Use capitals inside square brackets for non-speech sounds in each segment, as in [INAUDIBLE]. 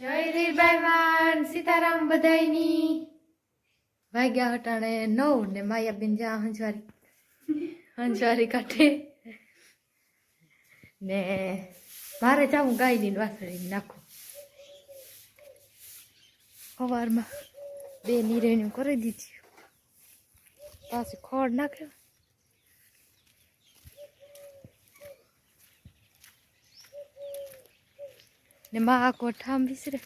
જય રીબાઈવાન સીતારામ બધાયની. વાગ્યા હટાણે નવ ને માયાબેન જ્યાં હંજવારી. હંજવારી કાઢે. ને મારે જાઉં ગાયની વાસળી નાખું. સવારમાં બે નિરેણું કરી દીધી. પાછું ખોડ નાખ્યો. ને માં આ કોઠામ વિસરે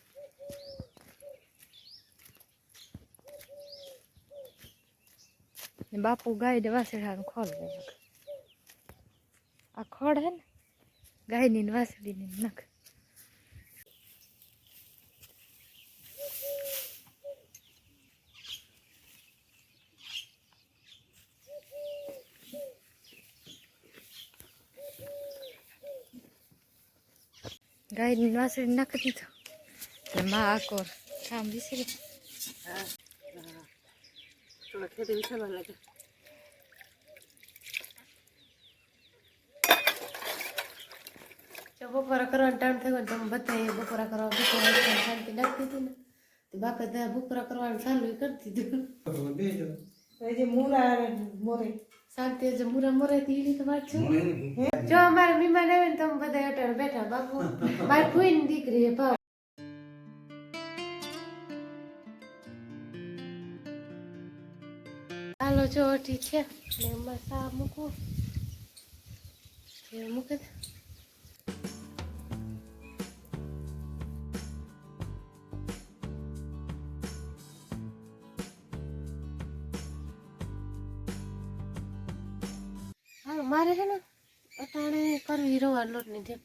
ને બાપુ ગાય દવા વાસળાનું ખોલ આ ખોડ હે ને ગાયની ને વાસળીની નખ ગાયની વાસળી નાખી દીધો. ને માં આ કોર કામ વિસરી બપોરા કરવાનો ટાઈમ થયો તમે બધાએ બપોરા કરવા બપોરા શાંતિ નાખી દીધી ને. તો બાપે ત્યાં બપોરા કરવાનું ચાલુ કરી દીધું. જે. મૂળા મોરે શાંતિ જે મુરા મોરે તીલી તો વાત છે. જો અમારે મહેમાન આવે ને તમે બધા અટાણે બેઠા બાપુ. [LAUGHS] મારી ફૂઈની દીકરી એ ભાવ. હાલો જો અઠી છે. ને એમાં સા મૂકું મૂકે મારે છે ને અટાણે કરવી રવા લોટની જેમ.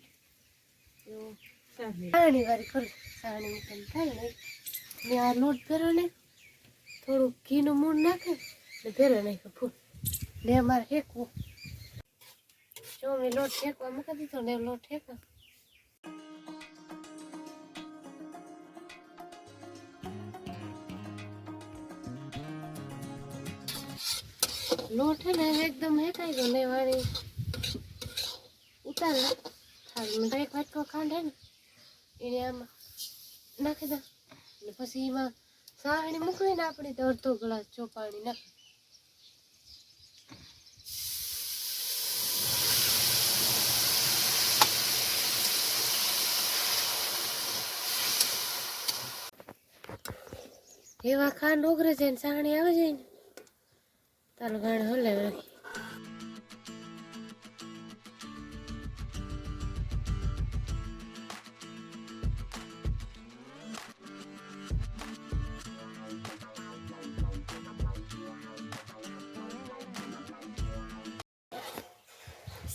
એવું. સાણી વાળી કરું સાણી મૂકીને થાય ને. ને આ લોટ ભેરો ને થોડું ઘીનું મૂળ નાખે ને ભેરો નાખ્યો ફૂલ. ને મારે હેકવું જો મેં લોટ હેકવા મૂકી દીધો ને લોટ હેકવા લોટ હે ને એકદમ હેકાઈ ગયો ને, વાળી ઉતાર થાળી એક વાટકો ખાંડ હે ને, એને આમાં નાખી દે. ને પછી એમાં સાહણી મૂકવી ને આપણી તો અડધો ગ્લાસ ચોપાણી નાખી. એવા ખાંડ ઓગરે જાય ને સાણી આવે છે ને તારું ગાણ હલે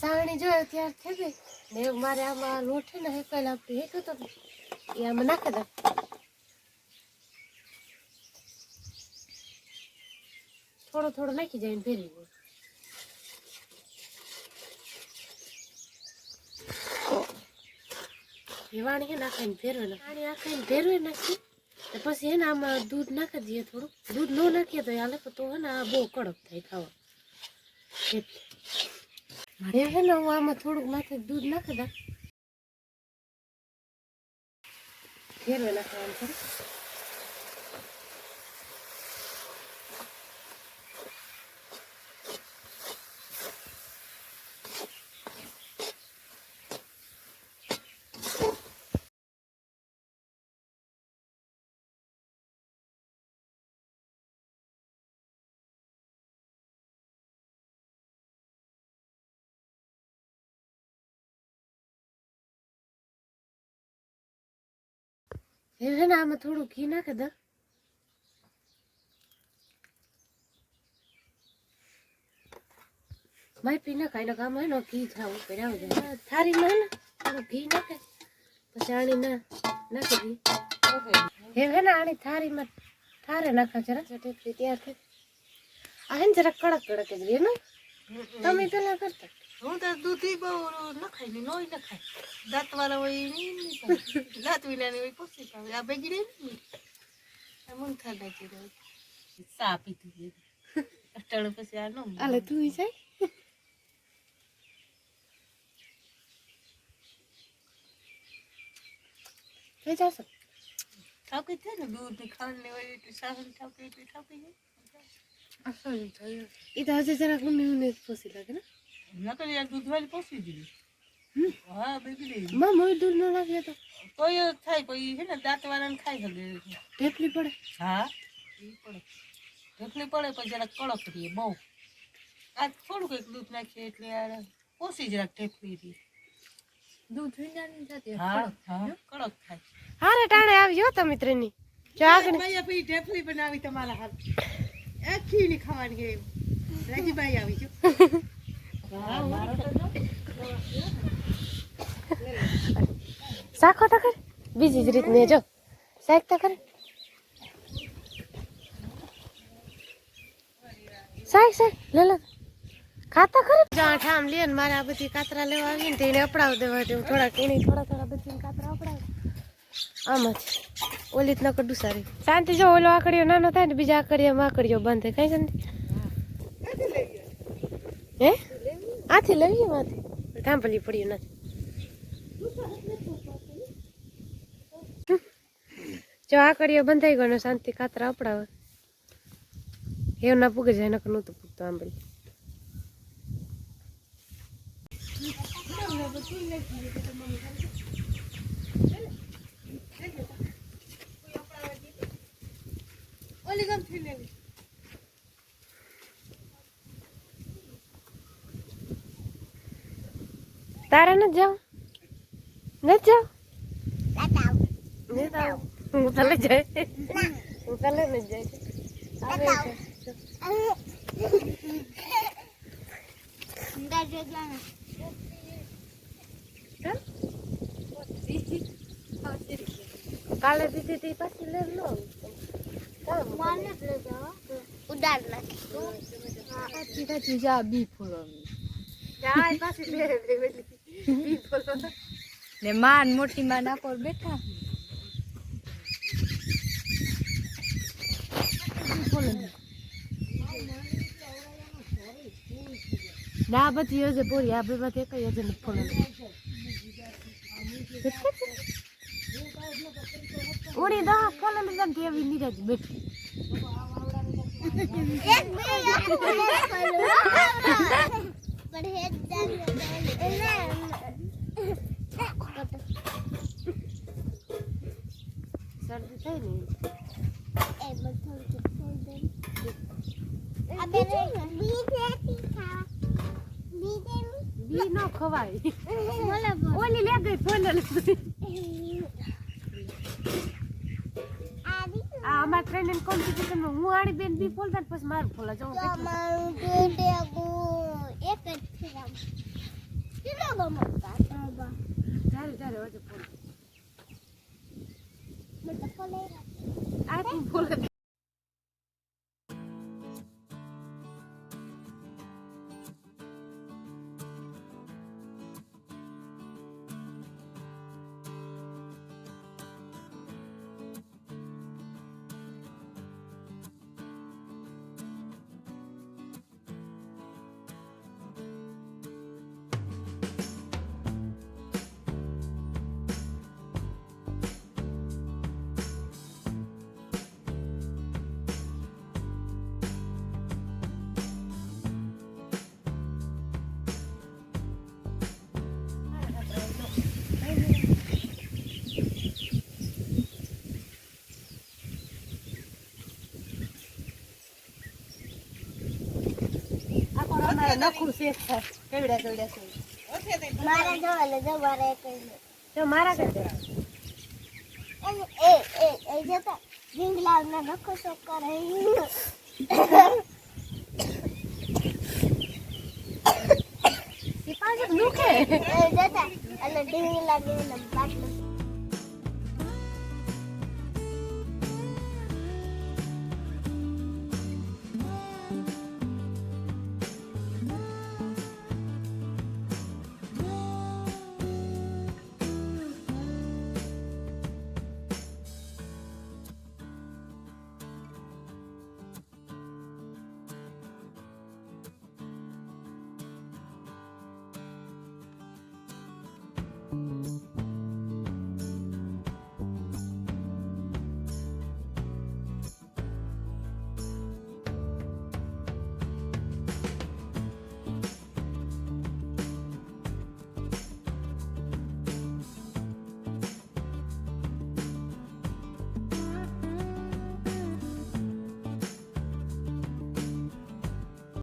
સાવણી જોયો ત્યાર થઈ ગઈ. ને મારે આમાં છે ને હેકાયેલ આપણી હેક હતો એ આમાં નાખી દઉં. થોડો થોડો નાખી જાય ને ભેરી વાણી હે નાખાઈને ભેરવે નાખી. વાણી નાખાઈને ભેરવે નાખી. તો પછી હે ને આમાં દૂધ નાખી દઈએ થોડું દૂધ ન નાખીએ તો હાલે, તો હે ને આ બહુ કડક થાય ખાવા એટલે. હે ને હું આમાં થોડુંક માથે દૂધ નાખી દઉં. ફેરવે નાખવાનું થોડું હે ને આમાં થોડું ઘી નાખે દઉં મારી પી નાખાય ને આમાં એનો ઘી થાવ ઉપર આવજો. થારીમાં ને? થોડું ઘી નાખે. પછી આણી ના નાખી દઈએ હે હે ને આણી થારીમાં થારે નાખા જરા ચટેકરી તૈયાર થઈ. આ હે ને જરા કડક કડક જ રે ને તમે પેલા કરતા. હું તો દૂધી બહુ નખાય ને નોય નખાય દાંત વાળા હોય નહીં દાંત વિનાની હોય પછી ભાવે આ ભેગી રહી ને મન મૂંગથા નાખી દઉં સા પીધું અટાણે પછી આ નો અલે તું જાય. થઈ જશો? થાકી જાય ને દૂધની ખાંડ ને હોય એટલે સાહન ઠાકી એટલી થાકી જાય. એ તો હજી જરાક ઊંડી ઊંડી પોસી લાગે ને. નકર યાર દૂધ વાળી પોસી દીધી હા બગડી માં મોય દૂર ન લાગે તો. તો એ થાય કોઈ છે ને દાંત વાળાને ખાઈ શકે. ઢેફલી પડે. હા? ઈ પડે ઢેફલી પડે પછી જરાક કડક રહીએ બહુ. આ થોડુંક કંઈક દૂધ નાખીએ એટલે યાર પોસી જરાક ઢેફલી રહી દૂધ વિનાની થતી હા હા. કડક થાય. હારે ટાણે આવી હો તમે ત્રણની. જો આગળ ભાઈ પછી ઢેફલી બનાવી તમારા હાથ આખી ની ખાવાની છે રાજીભાઈ આવી છો [LAUGHS] શાખો તો કરે બીજી જ રીતની જો. શાક તો કરે શાક શાક લે લે. ખાતા ખરે. જાઠ આમ લે ને મારે આ બધી કાતરા લેવા આવી ને તો એને અપડાવ દેવા દેવું થોડા એની થોડા થોડા બધી કાતરા અપડાવ. આમ જ. ઓલી જ ન કડું સારી શાંતિ જો ઓલો આકડીઓ નાનો થાય ને બીજા આકડીઓ આકડીઓ બંધ થાય. કઈ શાંતિ હે? આથી લઈએ માથે થાંભલી પડ્યું નથી જો આ કડીઓ બંધાઈ ગયો શાંતિ કાતરા અપડાવે એવું ના પૂગે જાય, નકર નહોતું પૂગતું આંબળી ઓલી તારે ન જાવ ન જાવ જાવ હું તલે જાય હું તલે નથી જાય. કાલે દીધી તી પાછી લે. લો ઉડાડ નાખી. કાચી જા બી ફોરવાની જાય પાછી લે લે ને માન મોટી માં નાકોર બેઠા. ના બધી હજે પૂરી આ બે માંથી એક હજે નથી ફોન ઉડી દા ફોન લીધા એવી નીરજ બેઠી. એક બે [LAUGHS] શરદી થઈ ને? નો ખવાય. [LAUGHS] ઓલી લે ગઈ ફોન આ અમાર ટ્રેનિંગ કોમ્પિટિશન હું આણી બેન બી ફોલતા પછી મારું ફોલા જો આ તું ફોલ આ નખું શેક થાય કેવડા કેવડા છે. મારા જવાલે જવારે કઈ તો મારા દે એ એ એ જતા ઢીંગલાલ ના નખો શોક કરે પાછળ નુખે એ જતા અને ઢીંગલા ને બાટલો